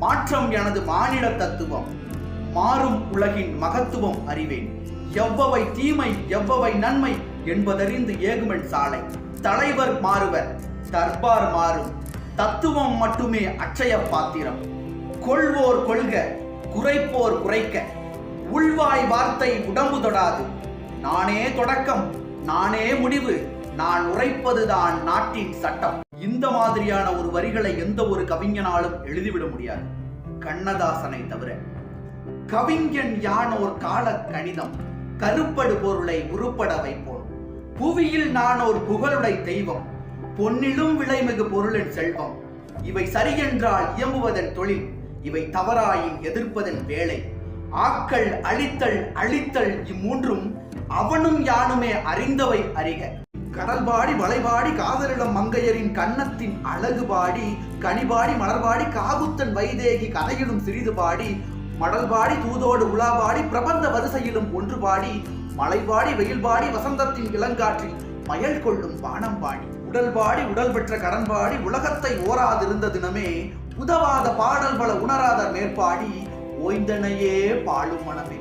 மாற்றம் எனது மாநில தத்துவம். மாறும் உலகின் மகத்துவம் அறிவேன். எவ்வவை தீமை எவ்வவை நன்மை என்பதறிந்து ஏகுமன் சாலை. தலைவர் மாறுவர் தர்பார் மாறும். தத்துவம் மட்டுமே அட்சய பாத்திரம். கொள்வோர் கொள்க குறைப்போர் குறைக்க. உள்வாய் வார்த்தை உடம்பு தொடாது. நானே தொடக்கம் நானே முடிவு நான் உரைப்பதுதான் நாட்டின் சட்டம். இந்த மாதிரியான ஒரு வரிகளை எந்த ஒரு கவிஞனாலும் எழுதிவிட முடியாது. கண்ணதாசனை தவிர. கவிஞன் யானோர் கால கணிதம். கருப்படு பொருளை உருப்பட வைப்போம் புவியில் நானோர் புகழுடை தெய்வம். பொன்னிலும் விலைமிகு பொருளின் செல்வம். இவை சரியென்றால் இயம்புவதன் தொழில். இவை தவறாயின் எதிர்ப்பதன் வேலை. ஆக்கள் அழித்தல் அழித்தல் இம்மூன்றும் அவனும் யானுமே அறிந்தவை அறிக. கடல்பாடி வளைபாடி காதலிடம் மங்கையரின் கன்னத்தின் அழகு பாடி கனிபாடி மலர்பாடி காகுத்தன் வைதேகி கதையிலும் சிறிது பாடி மடல்பாடி தூதோடு உலாபாடி பிரபந்த வரிசையிலும் ஒன்று பாடி மலைபாடி வெயில்பாடி வசந்தத்தின் இளங்காற்றில் மயல் கொள்ளும் வானம் பாடி உடல் பாடி உடல் பெற்ற கடன்பாடி உலகத்தை ஓராதிருந்த தினமே உதவாத பாடல் பல உணராத மேற்பாடி ஓய்ந்தனையே பாழும் மனமே.